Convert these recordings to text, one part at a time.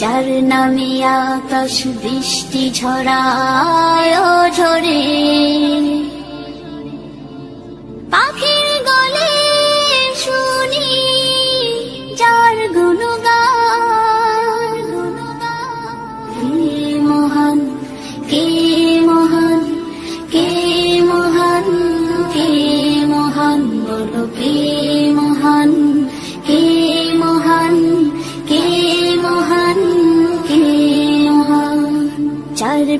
যার নামে আকাশ বৃষ্টি ঝরায়।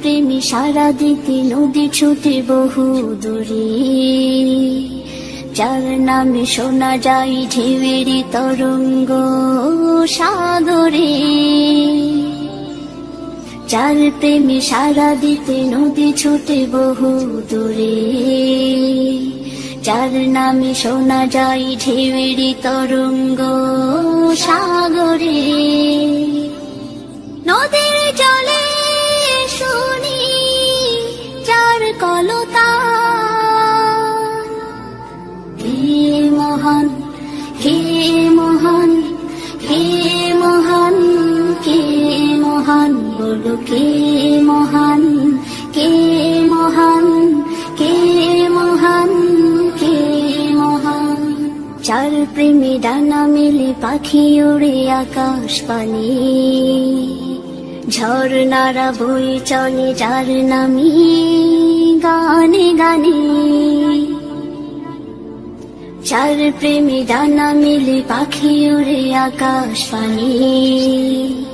প্রেমী সারা দিতে নদী ছুটে বহু দূরে। যার নামে শোনা যায় ঢেউয়ের তরঙ্গ সাগরে। যার প্রেমে সারা দিতে নদী ছুটে বহু দূরে। যার নামে শোনা যায় ঢেউয়ের তরঙ্গ সাগরে। বলো, কে মহান কে মহান কে মহান কে মহান? চার প্রেমে ডানা মেলে পাখি ওড়ে আকাশ পানি। ঝর্ণারা বই চলে যার নামি গানে গানে। চার প্রেমী ডানা মিলে পাখি উড়ে আকাশ পানি।